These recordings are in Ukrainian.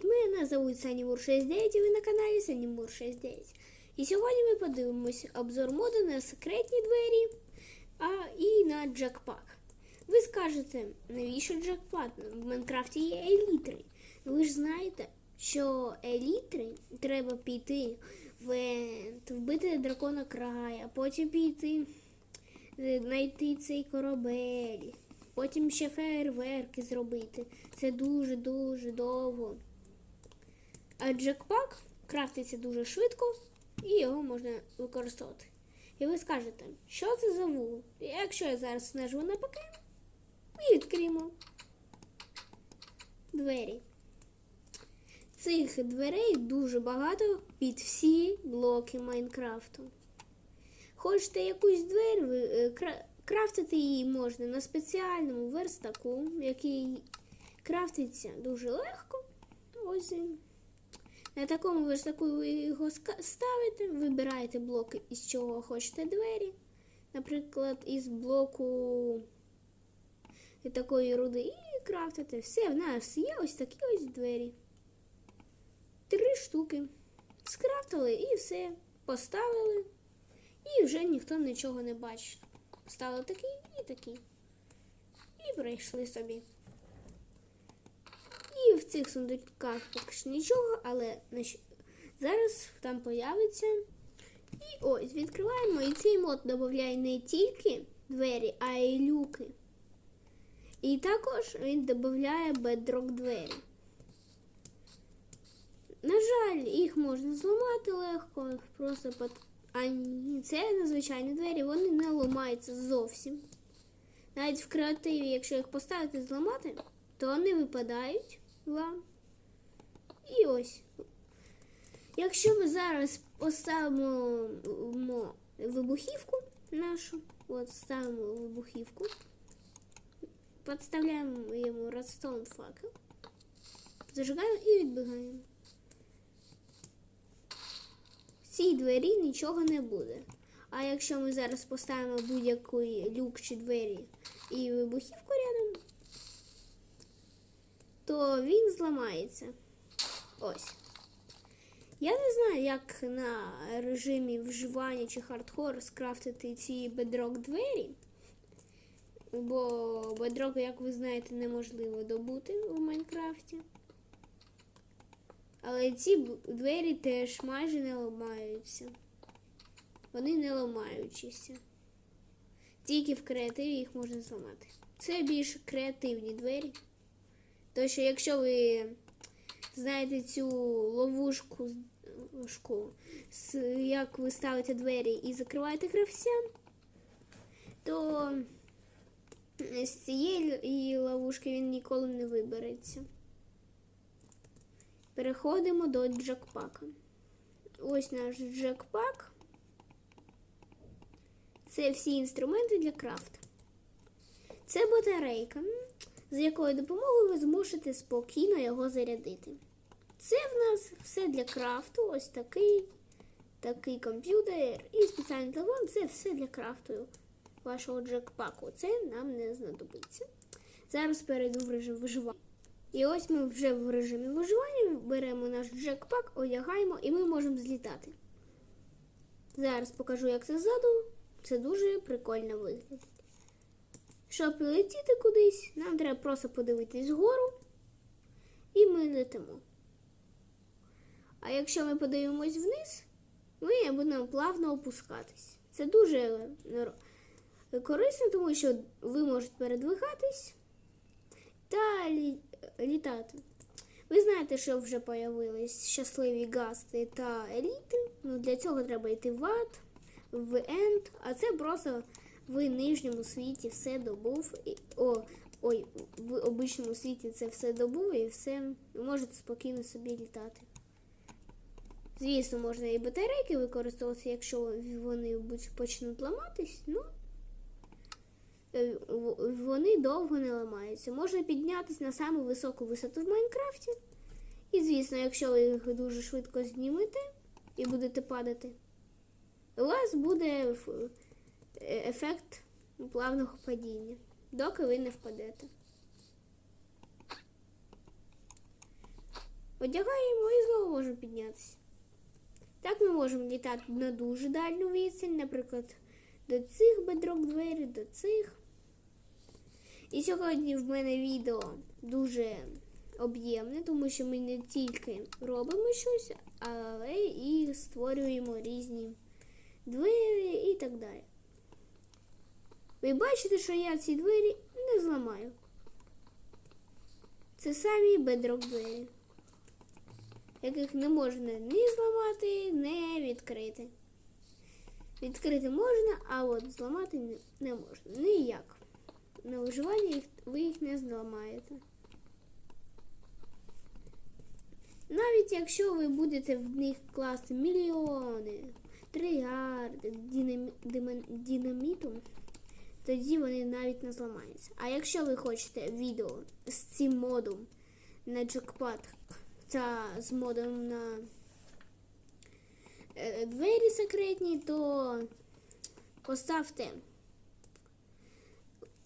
Привіт! Мене звуть Санімур 69 і ви на каналі Санімур 69. І сьогодні ми подивимось обзор моду на секретні двері а, і на джекпак. Ви скажете, навіщо джекпак? В Майнкрафті є елітри. Ви ж знаєте, що елітри треба піти в вбити дракона края, потім піти е, знайти цей корабель. Потім ще фейерверки зробити. Це дуже-дуже довго. А джекпак крафтиться дуже швидко і його можна використовувати. І ви скажете, що це за вул? Якщо я зараз нажму на ПК, і відкриємо двері. Цих дверей дуже багато під всі блоки Майнкрафту. Хочете якусь двері, ви, е, крафтити її можна на спеціальному верстаку, який крафтиться дуже легко. Ось він. На такому верстаку ви його ставите, вибираєте блоки, із чого хочете двері. Наприклад, із блоку такої руди і крафтите. Все, в нас є ось такі ось двері. Три штуки. Скрафтили і все. Поставили. І вже ніхто нічого не бачить. Стало такі і такі. І прийшли собі. І в цих сундучках поки що нічого, але зараз там появиться. І ось відкриваємо. І цей мод додає не тільки двері, а й люки. І також він додає бедрок двері. На жаль, їх можна зламати легко, просто под... А ні, це незвичайні двері, вони не ламаються зовсім. Навіть в креативі, якщо їх поставити зламати, то вони випадають вам. І ось. Якщо ми зараз поставимо вибухівку нашу, от ставимо вибухівку, підставляємо йому redstone факел, зажигаємо і відбігаємо. В цій двері нічого не буде. А якщо ми зараз поставимо будь-який люк чи двері і вибухівку рядом, то він зламається. Ось. Я не знаю, як на режимі вживання чи хардкор скрафтити ці бедрок двері. Бо бедрок, як ви знаєте, неможливо добути у Майнкрафті. Але ці двері теж майже не ламаються. Вони не ламаючися. Тільки в креативі їх можна зламати. Це більш креативні двері. Тому що якщо ви знаєте цю ловушку, як ви ставите двері і закриваєте гравця, то з цієї ловушки він ніколи не вибереться. Переходимо до джекпака. Ось наш джекпак. Це всі інструменти для крафта. Це батарейка, з якою допомогою ви зможете спокійно його зарядити. Це в нас все для крафту, ось такий, такий комп'ютер і спеціальний телефон це все для крафту вашого джекпаку. Це нам не знадобиться. Зараз перейду в режим виживання. І ось ми вже в режимі виживання беремо наш джекпак, одягаємо і ми можемо злітати. Зараз покажу, як це ззаду. Це дуже прикольно виглядить. Щоб летіти кудись, нам треба просто подивитись вгору, і ми летимо. А якщо ми подивимось вниз, ми будемо плавно опускатись. Це дуже корисно, тому що ви можете передвигатись та лі- літати. Ви знаєте, що вже появились щасливі гасти та еліти. Ну, для цього треба йти в ад, в енд, а це просто в нижньому світі все добув. І, о, ой, в обичному світі це все добув і все ви можете спокійно собі літати. Звісно, можна і батарейки використовувати, якщо вони почнуть ламатись, ну е, вони довго не ламаються. Можна піднятися на саму високу висоту в Майнкрафті. І, звісно, якщо ви їх дуже швидко знімете і будете падати, у вас буде ефект плавного падіння, доки ви не впадете. Одягаємо і знову можемо піднятися. Так ми можемо літати на дуже дальню відстань, наприклад, до цих бедрок двері, до цих. І сьогодні в мене відео дуже об'ємне, тому що ми не тільки робимо щось, але і створюємо різні двері і так далі. Ви бачите, що я ці двері не зламаю. Це самі бедрок двері, яких не можна ні зламати, ні відкрити. Відкрити можна, а от зламати не, можна. Ніяк. На виживання ви їх не зламаєте. Навіть якщо ви будете в них класти мільйони, трильярди динамі, динаміту, тоді вони навіть не зламаються. А якщо ви хочете відео з цим модом на джекпад та з модом на е, двері секретні, то поставте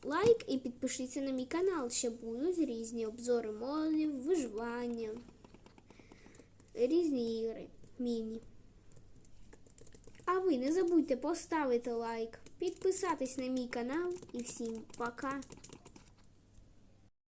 лайк і підпишіться на мій канал, ще будуть різні обзори модів, виживання, різні ігри, міні. А ви не забудьте поставити лайк, підписатись на мій канал і всім пока!